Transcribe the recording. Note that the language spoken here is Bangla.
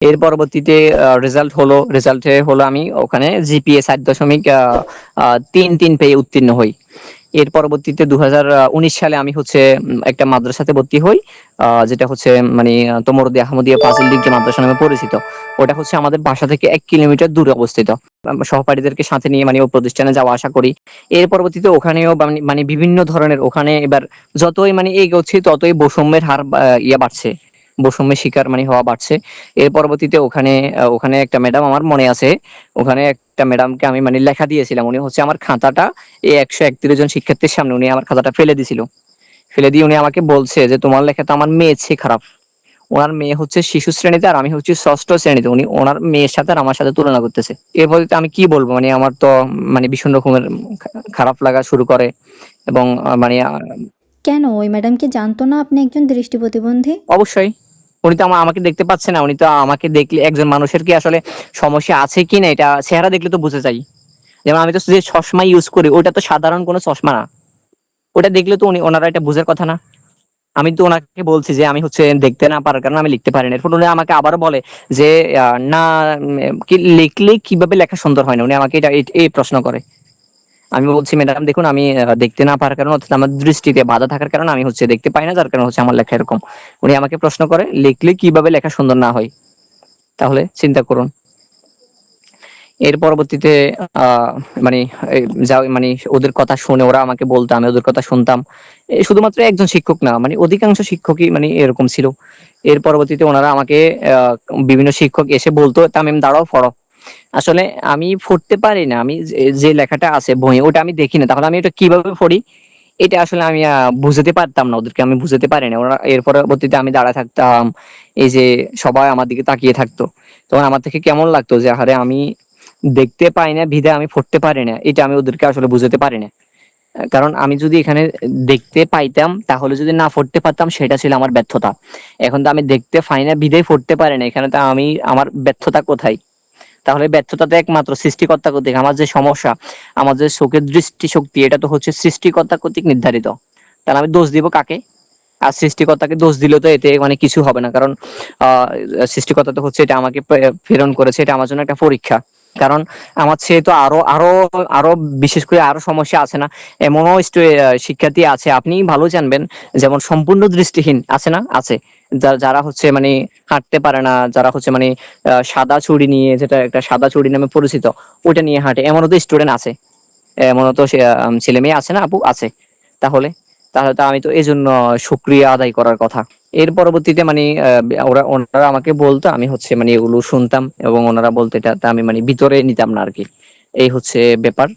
এর পরবর্তীতে রেজাল্ট হলো রেজাল্টে হলো আমি ওখানে জিপিএ সাত দশমিক তিন তিন পেয়ে উত্তীর্ণ হই। এর পরবর্তীতে দুই হাজার উনিশ সালে আমি হচ্ছে একটা মাদ্রাসাতে ভর্তি হই যেটা হচ্ছে মানে তোমরদি আহমদিয়া ফাজিল ডিগ্রি মাদ্রাসা নামে পরিচিত। ওটা হচ্ছে আমাদের বাসা থেকে এক কিলোমিটার দূরে অবস্থিত। সহপাঠীদেরকে সাথে নিয়ে মানে ওই প্রতিষ্ঠানে যাওয়া আসা করি। এর পরবর্তীতে ওখানেও মানে বিভিন্ন ধরনের, ওখানে এবার যতই মানে এগোচ্ছি, ততই বৈষম্যের হার ইয়ে বাড়ছে। বৈষম্যের শিকার মানে হওয়া বাড়ছে। এর পরবর্তীতে ওখানে ওখানে একটা ম্যাডাম আমার মনে আছে ওখানে একটা ম্যাডামকে আমি মানে লেখা দিয়েছিলাম। উনি হচ্ছে আমার খাতাটা এই একশো একত্রিশ জন শিক্ষার্থীর সামনে উনি আমার খাতাটা ফেলে দিছিল। ফেলে দিয়ে উনি আমাকে বলছে যে তোমার লেখা তো আমার মেয়ে চেয়ে খারাপ। ওনার মেয়ে হচ্ছে শিশু শ্রেণীতে আর আমি হচ্ছে ষষ্ঠ শ্রেণীতে। উনি ওনার মেয়ের সাথে আর আমার সাথে তুলনা করতেছে। এরপরে আমি কি বলব? মানে আমার তো মানে ভীষণ রকমের খারাপ লাগা শুরু করে এবং মানে কেন? ওই ম্যাডাম কি জানতো না আপনি একজন দৃষ্টি প্রতিবন্ধী অবশ্যই। উনি তো আমা- আমাকে দেখতে পাচ্ছে না, উনি তো আমাকে দেখলে একজন মানুষের কি আসলে সমস্যা আছে কি না? এটা চেহারা দেখলে তো বুঝে যাই। যেমন আমি তো যে চশমা ইউজ করি, ওটা তো সাধারণ কোনো চশমা না। ওটা দেখলে তো উনি ওনারা এটা বুঝার কথা না। আমি তো ওনাকে বলছি যে আমি হচ্ছে দেখতে না পারার কারণে আমি লিখতে পারি না এরপর উনি আমাকে আবারও বলে যে না কি লিখলে কীভাবে লেখা সুন্দর হয় না? উনি আমাকে এটা এই প্রশ্ন করে। আমি বলছি, ম্যাডাম, দেখুন, আমি দেখতে না পারার কারণে অর্থাৎ আমার দৃষ্টিতে বাধা থাকার কারণে আমি হচ্ছে দেখতে পাই না, যার কারণে হচ্ছে আমার লেখা এরকম। উনি আমাকে প্রশ্ন করে, লিখলে কীভাবে লেখা সুন্দর না হয়? তাহলে চিন্তা করুন। এর পরবর্তীতে মানে যা মানে ওদের কথা শুনে ওরা আমাকে বলতো, আমি ওদের কথা শুনতাম। শুধুমাত্র একজন শিক্ষক না মানে অধিকাংশ শিক্ষকই মানে এরকম ছিল। এর পরবর্তীতে ওনারা আমাকে বিভিন্ন শিক্ষক এসে বলতো তামিম দাঁড়াও, পড়ো। আসলে আমি পড়তে পারি না, আমি যে- লেখাটা আছে বইয়ে, ওটা আমি দেখি না তাহলে আমি এটা কীভাবে পড়ি? এটা আসলে আমি বুঝতে পারতাম না, ওদেরকে আমি বুঝতে পারি না। ওরা এর পরবর্তীতে আমি দাঁড়া থাকতাম, এই যে সবাই আমার দিকে তাকিয়ে থাকতো। তখন আমার থেকে কেমন লাগতো যে আরে আমি দেখতে পাই না, ভিদে আমি পড়তে পারি না, এটা আমি ওদেরকে আসলে বুঝতে পারি না। কারণ আমি যদি এখানে দেখতে পাইতাম, তাহলে যদি না পড়তে পারতাম, সেটা ছিল আমার ব্যর্থতা। এখন তো আমি দেখতে পাই না বিদেই পড়তে পারি না, এখানে তো আমি, আমার ব্যর্থতা কোথায়? তাহলে ব্যর্থতাটা একমাত্র সৃষ্টিকর্তা কর্তৃক। আমার যে সমস্যা, আমার যে চোখের দৃষ্টি শক্তি এটা তো হচ্ছে সৃষ্টিকর্তা কর্তৃক নির্ধারিত। তাহলে আমি দোষ দিব কাকে? আর সৃষ্টিকর্তাকে দোষ দিলে তো এতে মানে কিছু হবে না। কারণ, আহ, সৃষ্টিকর্তা তো হচ্ছে এটা আমাকে প্রে- প্রেরণ করেছে, এটা আমার জন্য একটা পরীক্ষা। কারণ আমার চেয়ে তো আরও আরও আরও বিশেষ করে আরও সমস্যা আছে না, এমনও শিক্ষার্থী আছে, আপনি ভালো জানবেন, যেমন সম্পূর্ণ দৃষ্টিহীন আছে না, আছে। যারা হচ্ছে মানে হাঁটতে পারে না, যারা হচ্ছে মানে সাদা চুড়ি নিয়ে, যেটা একটা সাদা চুড়ি নামে পরিচিত ওটা নিয়ে হাঁটে, এমনও তো স্টুডেন্ট আছে। এমনও তো ছেলে মেয়ে আছে না, আপু, আছে। তাহলে তাহলে তো আমি তো এই জন্য সুক্রিয়া আদায় করার কথা। এর পরবর্তীতে মানে ওরা, ওনারা আমাকে বলতো, আমি হচ্ছে মানে এগুলো শুনতাম এবং ওনারা বলতো এটা আমি মানে ভিতরে নিতাম না আর কি এই হচ্ছে ব্যাপার।